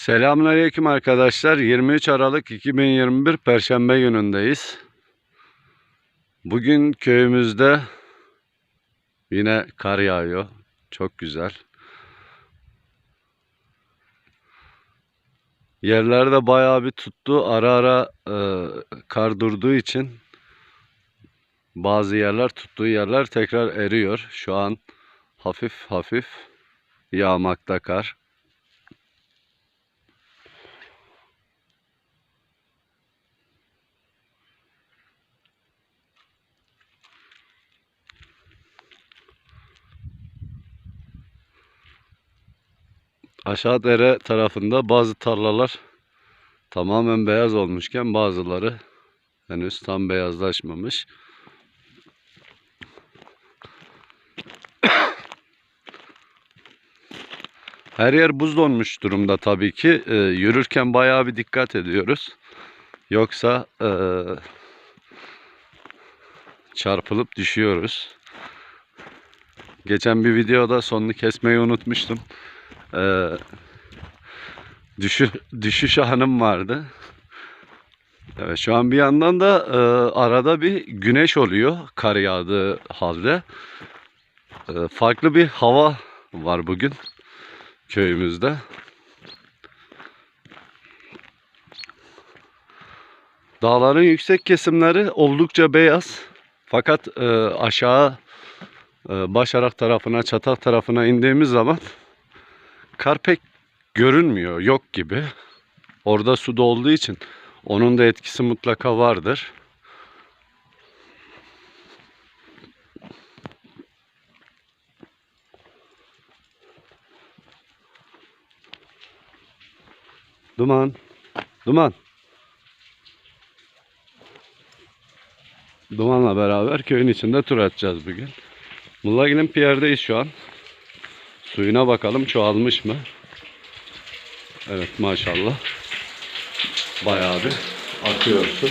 Selamünaleyküm arkadaşlar. 23 Aralık 2021 Perşembe günündeyiz. Bugün köyümüzde yine kar yağıyor. Çok güzel. Yerlerde bayağı bir tuttu. Ara ara e, kar durduğu için bazı yerler tuttuğu yerler tekrar eriyor. Şu an hafif hafif yağmakta kar. Aşağı dere tarafında bazı tarlalar tamamen beyaz olmuşken bazıları henüz tam beyazlaşmamış. Her yer buz donmuş durumda tabii ki. Ee, yürürken bayağı bir dikkat ediyoruz. Yoksa ee, çarpılıp düşüyoruz. Geçen bir videoda sonunu kesmeyi unutmuştum. Ee, düşü, düşüş anım vardı. Evet, şu an bir yandan da e, arada bir güneş oluyor kar yağdığı halde. E, farklı bir hava var bugün köyümüzde. Dağların yüksek kesimleri oldukça beyaz. Fakat e, aşağı e, Başarak tarafına, Çatak tarafına indiğimiz zaman kar pek görünmüyor, yok gibi. Orada su olduğu için onun da etkisi mutlaka vardır. Duman, duman. Dumanla beraber köyün içinde tur atacağız bugün. Mullagil'in Pierre'deyiz şu an. Suyuna bakalım çoğalmış mı? Evet maşallah. Bayağı bir akıyor su.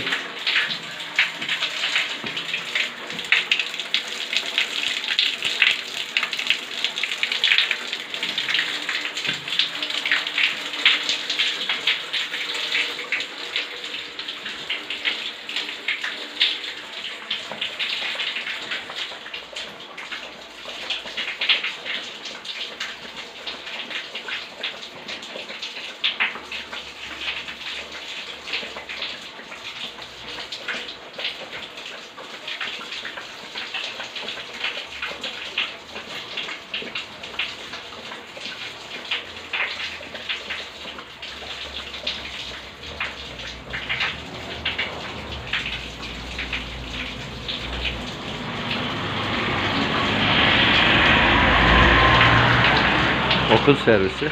Okul servisi,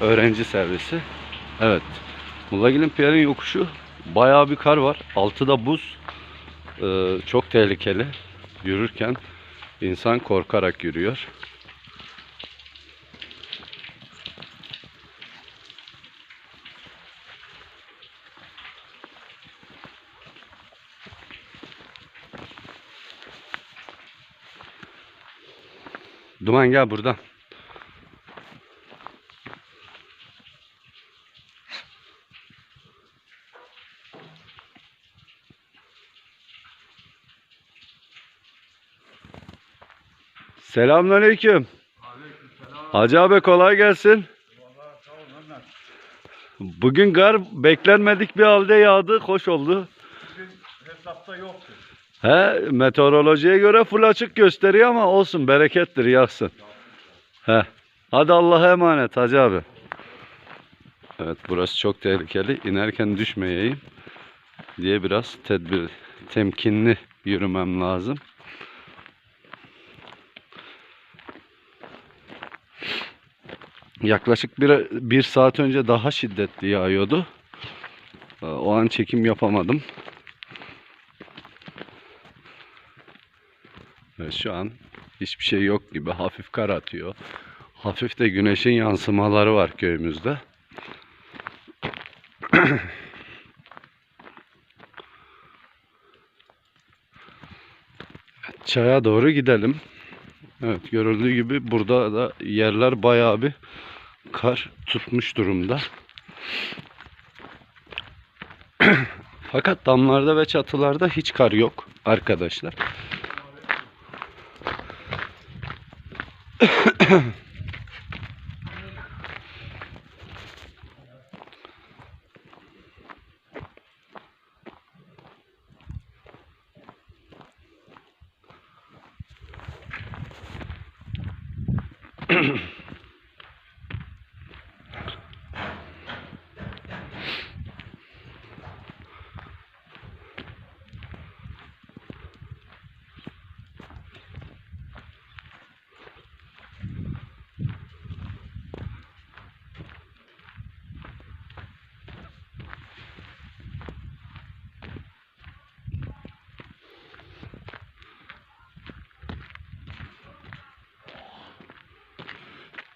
öğrenci servisi. Evet. Mullagil'in Pierre'in yokuşu bayağı bir kar var. Altı da buz. Ee, çok tehlikeli. Yürürken insan korkarak yürüyor. Duman gel buradan. Selamünaleyküm. Hacı abi kolay gelsin. Bugün kar beklenmedik bir halde yağdı, hoş oldu. Hesapta yoktu. He, meteorolojiye göre full açık gösteriyor ama olsun, berekettir, yağsın. He. Hadi Allah'a emanet Hacı abi. Evet, burası çok tehlikeli. İnerken düşmeyeyim diye biraz tedbir, temkinli yürümem lazım. Yaklaşık bir, bir saat önce daha şiddetli yağıyordu. Ee, O an çekim yapamadım. Ve şu an hiçbir şey yok gibi hafif kar atıyor. Hafif de güneşin yansımaları var köyümüzde. Çaya doğru gidelim. Evet görüldüğü gibi burada da yerler bayağı bir kar tutmuş durumda. Fakat damlarda ve çatılarda hiç kar yok arkadaşlar. Mm-hmm.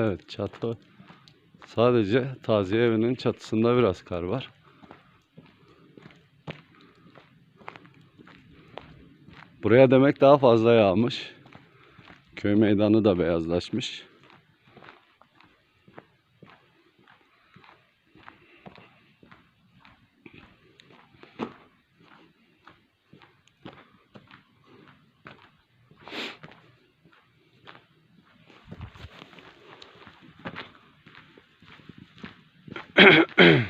Evet çatı. Sadece taziye evinin çatısında biraz kar var. Buraya demek daha fazla yağmış. Köy meydanı da beyazlaşmış. Mm-hmm.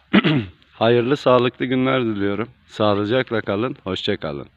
Hayırlı sağlıklı günler diliyorum. Sağlıcakla kalın, hoşça kalın.